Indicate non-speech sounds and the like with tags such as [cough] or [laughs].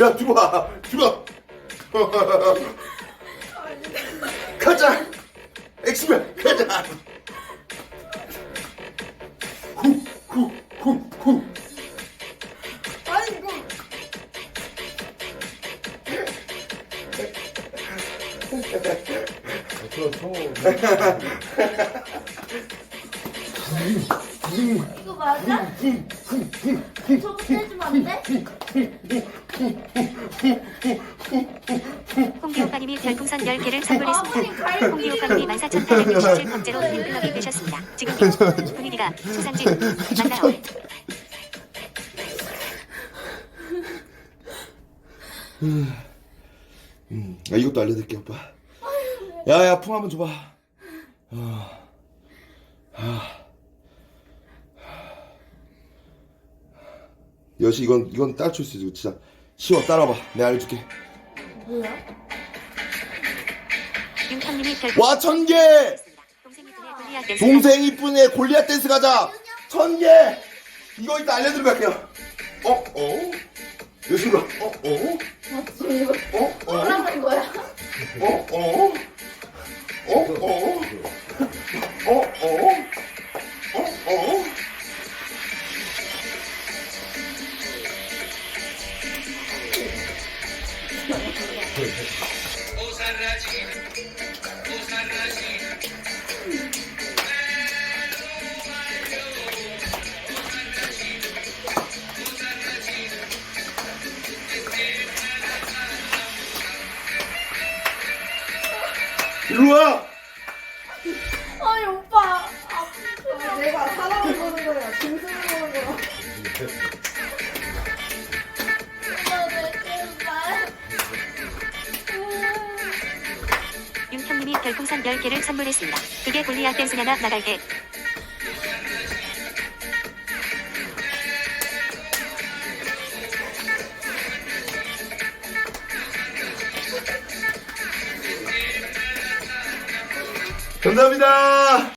야 들어와 들어와 가자! 엑스맨 가자! 후후후후 이거 이거 맞아? 저거 떼주면 안 돼? 홍기 오빠님이 별풍선 10개를 선물했습니다. 홍기 오빠님이 14,867번째로 팬클럽이 되셨습니다. 지금 분위기가 수상진 만나요. 아 이것도 알려드릴게 오빠 야야 풍 한번 줘봐 아, 여시 이건 이건 따라줄 수 있어 진짜 쉬워 따라봐 내가 알려줄게 별풍선 와 천개 동생이 분의 골리앗 댄스 동생 이쁜애 골리앗 댄스 가자 천개 이거 이따 알려드리고 갈게요 어? 어? 여시가 어? 어? 맞지 이거 어? 어? 뭐라는 거야? 어? 어? 어? 어? 어? 일로 와! 아니 오빠. 아, 내가 사람을 보는 거야. 짐승을 보는 거야 [laughs] 별풍선 10개를 선물했습니다. 그게 골리앗 댄스냐나 나갈게. 감사합니다.